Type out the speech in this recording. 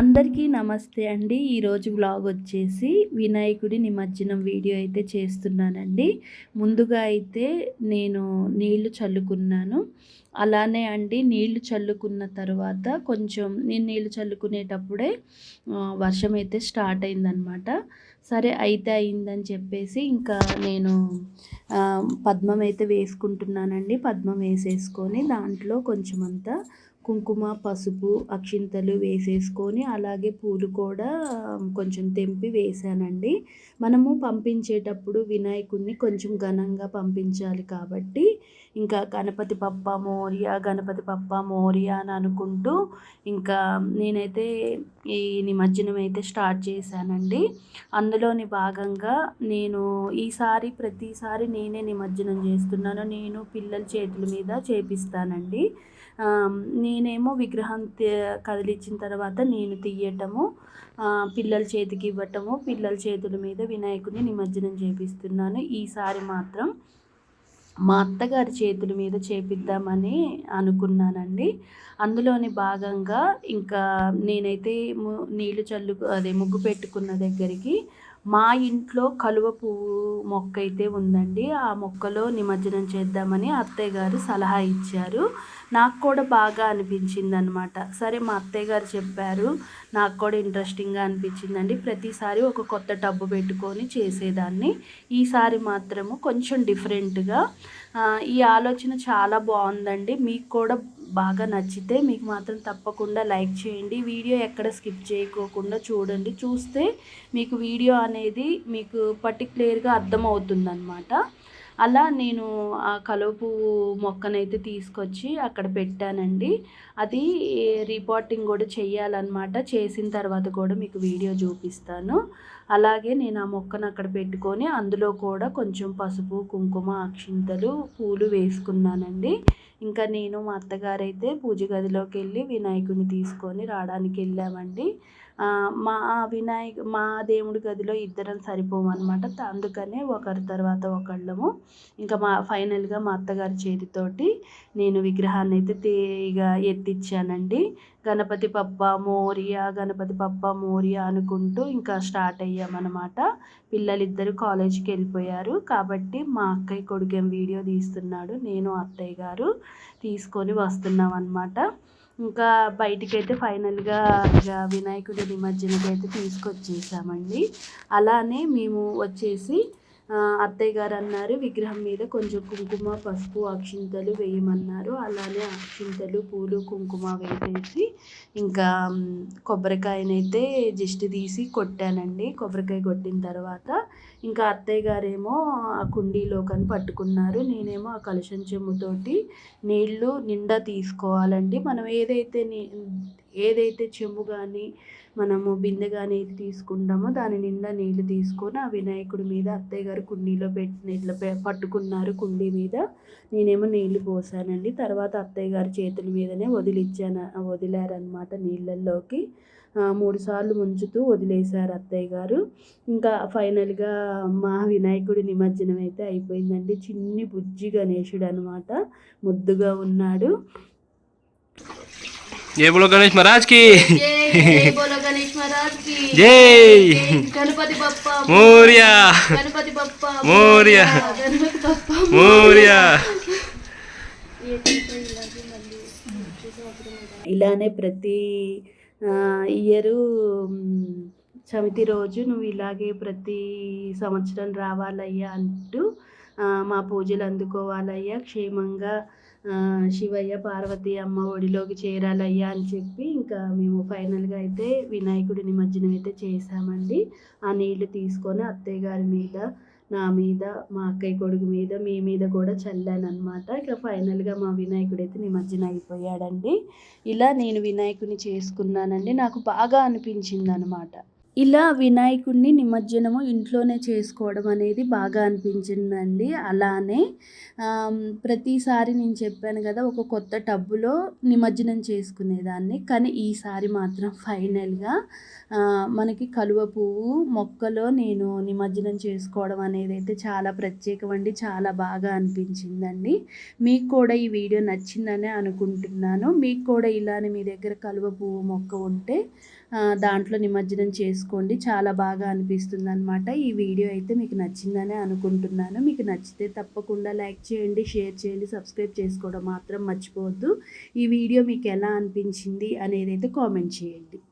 అందరికీ నమస్తే అండి. ఈరోజు వ్లాగ్ వచ్చేసి వినాయకుడి నిమజ్జనం వీడియో అయితే చేస్తున్నానండి. ముందుగా అయితే నేను నీళ్ళు చల్లుకున్నాను. అలానే అండి నీళ్ళు చల్లుకున్న తర్వాత కొంచెం నేను నీళ్ళు చల్లుకునేటప్పుడే వర్షం అయితే స్టార్ట్ అయిందనమాట సరే అయితే అయిందని చెప్పేసి ఇంకా నేను పద్మం అయితే వేసుకుంటున్నానండి. పద్మం వేసేసుకొని దాంట్లో కొంచెం అంతా కుంకుమ పసుపు అక్షింతలు వేసేసుకొని అలాగే పూలు కూడా కొంచెం తెంపి వేసానండి. మనము పంపించేటప్పుడు వినాయకుడిని కొంచెం ఘనంగా పంపించాలి కాబట్టి ఇంకా గణపతి పప్ప మోరియా గణపతి పప్ప మోరియా అని అనుకుంటూ ఇంకా నేనైతే ఈ నిమజ్జనం అయితే స్టార్ట్ చేశానండి. అందులోని భాగంగా నేను ఈసారి ప్రతిసారి నేనే నిమజ్జనం చేస్తున్నాను. నేను పిల్లల చేతుల మీద చేపిస్తానండి. నేనేమో విగ్రహం కదిలించిన తర్వాత నేను తీయటము పిల్లల చేతికి ఇవ్వటము పిల్లల చేతుల మీద వినాయకుడిని నిమజ్జనం చేపిస్తున్నాను. ఈసారి మాత్రం మా అత్తగారి చేతుల మీద చేపిద్దామని అనుకున్నానండి. అందులోని భాగంగా ఇంకా నేనైతే నీళ్ళు చల్లు అదే ముగ్గు పెట్టుకున్న దగ్గరికి మా ఇంట్లో కలువ పువ్వు మొక్క అయితే ఉందండి. ఆ మొక్కలో నిమజ్జనం చేద్దామని అత్తయ్య గారు సలహా ఇచ్చారు. నాకు కూడా బాగా అనిపించింది అనమాట సరే మా అత్తయ్య గారు చెప్పారు. నాకు కూడా ఇంట్రెస్టింగ్గా అనిపించిందండి. ప్రతిసారి ఒక కొత్త టబ్బు పెట్టుకొని చేసేదాన్ని. ఈసారి మాత్రము కొంచెం డిఫరెంట్గా ఈ ఆలోచన చాలా బాగుందండి. మీకు కూడా బాగా నచ్చితే మీకు మాత్రం తప్పకుండా లైక్ చేయండి. వీడియో ఎక్కడ స్కిప్ చేయకోకుండా చూడండి. చూస్తే మీకు వీడియో అనేది మీకు పర్టికులర్గా అర్థమవుతుందన్నమాట. అలా నేను ఆ కలుపు మొక్కనైతే తీసుకొచ్చి అక్కడ పెట్టానండి. అది రిపోర్టింగ్ కూడా చేయాలన్నమాట చేసిన తర్వాత కూడా మీకు వీడియో చూపిస్తాను. అలాగే నేను ఆ మొక్కను అక్కడ పెట్టుకొని అందులో కూడా కొంచెం పసుపు కుంకుమ అక్షింతలు పూలు వేసుకున్నానండి. ఇంకా నేను మా అత్తగారు అయితే పూజ గదిలోకి వెళ్ళి వినాయకుడిని తీసుకొని రావడానికి వెళ్ళామండి. మా వినాయక మా దేవుడి గదిలో ఇద్దరం సరిపోమన్నమాట అందుకనే ఒకరి తర్వాత ఒకళ్ళము. ఇంకా మా ఫైనల్గా మా అత్తగారి చేతితోటి నేను విగ్రహాన్ని అయితే తీగ ఎత్తిచ్చానండి. గణపతి పప్ప మోరియా గణపతి పప్ప మోరియా అనుకుంటూ ఇంకా స్టార్ట్ అయ్యామన్నమాట. పిల్లలిద్దరు కాలేజీకి వెళ్ళిపోయారు కాబట్టి మా అక్కయ్య కొడుకేం వీడియో తీస్తున్నాడు. నేను అత్తయ్య గారు తీసుకొని వస్తున్నాం అనమాట ఇంకా బయటికైతే ఫైనల్గా ఇక వినాయకుడి నిమజ్జనకి అయితే తీసుకొచ్చేసామండి. అలానే మేము వచ్చేసి అత్తయ్య గారు అన్నారు విగ్రహం మీద కొంచెం కుంకుమ పసుపు అక్షింతలు వేయమన్నారు. అలానే అక్షింతలు పూలు కుంకుమ వేసేసి ఇంకా కొబ్బరికాయనైతే జస్ట్ తీసి కొట్టానండి. కొబ్బరికాయ కొట్టిన తర్వాత ఇంకా అత్తయ్య గారేమో ఆ కుండీలోకని పట్టుకున్నారు. నేనేమో ఆ కలుషం చెమ్ముతోటి నీళ్ళు నిండా తీసుకోవాలండి. మనం ఏదైతే ఏదైతే చెంబు కానీ మనము బిందె కానీ ఏది తీసుకుంటామో దాని నిండా నీళ్ళు తీసుకొని ఆ వినాయకుడి మీద అత్తయ్య గారు కుండీలో పెట్టి నీళ్ళు పట్టుకున్నారు కుండీ మీద. నేనేమో నీళ్ళు పోసానండి. తర్వాత అత్తయ్య గారి చేతుల మీదనే వదిలిచ్చాను వదిలారనమాట నీళ్ళల్లోకి. మూడు సార్లు ముంచుతూ వదిలేశారు అత్తయ్య గారు. ఇంకా ఫైనల్గా మా వినాయకుడి నిమజ్జనం అయితే అయిపోయిందండి. చిన్ని బుజ్జి గణేశుడు అనమాట ముద్దుగా ఉన్నాడు. జై బోలో గణేష్ మహారాజ్కి. బోలో గణేష్ మహారాజ్కి. జై. గణపతి బప్ప మోరియా. గణపతి బప్ప మోరియా. గణపతి బప్ప మోరియా. ఇలానే ప్రతి ఇయరు చవితి రోజు నువ్వు ఇలాగే ప్రతి సంవత్సరం రావాలయ్యా అంటూ మా పూజలు అందుకోవాలయ్యా క్షేమంగా శివయ్య పార్వతి అమ్మ ఒడిలోకి చేరాలయ్యా అని చెప్పి ఇంకా మేము ఫైనల్గా అయితే వినాయకుడి నిమజ్జనం అయితే చేసామండి ఆ నీళ్ళు తీసుకొని అత్తయ్య గారి మీద నా మీద మా అక్కయ్య కొడుకు మీద మీ మీద కూడా చల్లానమాట ఇక ఫైనల్గా మా వినాయకుడు అయితే నిమజ్జనం అయిపోయాడండి. ఇలా నేను వినాయకుని చేసుకున్నానండి. నాకు బాగా అనిపించింది అనమాట ఇలా వినాయకుడిని నిమజ్జనము ఇంట్లోనే చేసుకోవడం అనేది బాగా అనిపించిందండి. అలానే ప్రతిసారి నేను చెప్పాను కదా ఒక కొత్త టబ్బులో నిమజ్జనం చేసుకునేదాన్ని. కానీ ఈసారి మాత్రం ఫైనల్గా మనకి కలువ పువ్వు మొక్కలో నేను నిమజ్జనం చేసుకోవడం అనేది అయితే చాలా ప్రత్యేకం అండి చాలా బాగా అనిపించిందండి. మీకు కూడా ఈ వీడియో నచ్చిందనే అనుకుంటున్నాను. మీకు కూడా ఇలానే మీ దగ్గర కలువ పువ్వు మొక్క ఉంటే దాంట్లో నిమజ్జనం చేసుకోండి. చాలా బాగా అనిపిస్తుంది అనమాట ఈ వీడియో అయితే మీకు నచ్చిందని అనుకుంటున్నాను. మీకు నచ్చితే తప్పకుండా లైక్ చేయండి షేర్ చేయండి సబ్స్క్రైబ్ చేసుకోవడం మాత్రం మర్చిపోవద్దు. ఈ వీడియో మీకు ఎలా అనిపించింది అనేది అయితే కామెంట్ చేయండి.